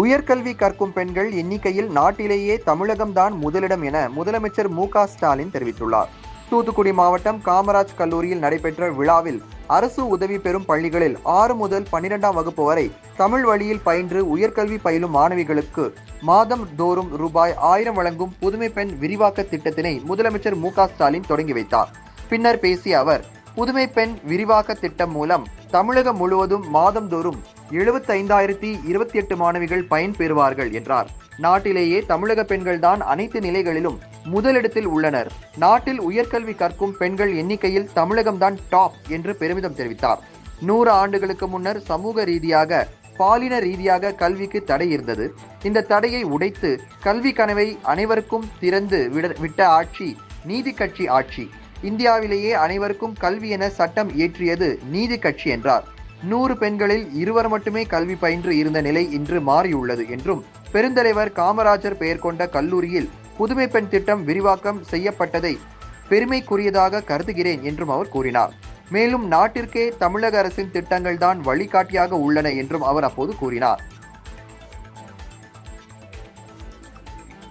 உயர்கல்வி கற்கும் பெண்கள் எண்ணிக்கையில் நாட்டிலேயே தமிழகம்தான் முதலிடம் என முதலமைச்சர் மு க ஸ்டாலின் தெரிவித்துள்ளார். தூத்துக்குடி மாவட்டம் காமராஜ் கல்லூரியில் நடைபெற்ற விழாவில் அரசு உதவி பெறும் பள்ளிகளில் ஆறு முதல் பன்னிரெண்டாம் வகுப்பு வரை தமிழ் வழியில் பயின்று உயர்கல்வி பயிலும் மாணவிகளுக்கு மாதம் தோறும் ரூபாய் ஆயிரம் வழங்கும் புதுமை பெண் விரிவாக்க திட்டத்தினை முதலமைச்சர் மு ஸ்டாலின் தொடங்கி வைத்தார். பின்னர் பேசிய அவர் புதுமை பெண் விரிவாக்க திட்டம் மூலம் தமிழகம் முழுவதும் மாதந்தோறும் எழுபத்தைந்தாயிரத்தி இருபத்தி எட்டு மாணவிகள் பயன்பெறுவார்கள் என்றார். நாட்டிலேயே தமிழக பெண்கள்தான் அனைத்து நிலைகளிலும் முதலிடத்தில் உள்ளனர். நாட்டில் உயர்கல்வி கற்கும் பெண்கள் எண்ணிக்கையில் தமிழகம்தான் டாப் என்று பெருமிதம் தெரிவித்தார். நூறு ஆண்டுகளுக்கு முன்னர் சமூக ரீதியாக பாலின ரீதியாக கல்விக்கு தடை இருந்தது. இந்த தடையை உடைத்து கல்வி கனவை அனைவருக்கும் திறந்து விட- விட்ட ஆட்சி நீதி கட்சி ஆட்சி. இந்தியாவிலேயே அனைவருக்கும் கல்வி என சட்டம் இயற்றியது நீதி கட்சி என்றார். நூறு பெண்களில் இருவர் மட்டுமே கல்வி பயின்று இருந்த நிலை இன்று மாறியுள்ளது என்றும் பெருந்தலைவர் காமராஜர் பெயர் கொண்ட கல்லூரியில் புதுமை பெண் திட்டம் விரிவாக்கம் செய்யப்பட்டதை பெருமைக்குரியதாக கருதுகிறேன் என்றும் அவர் கூறினார். மேலும் நாட்டிற்கே தமிழக அரசின் திட்டங்கள் தான் வழிகாட்டியாக உள்ளன என்றும் அவர் அப்போது கூறினார்.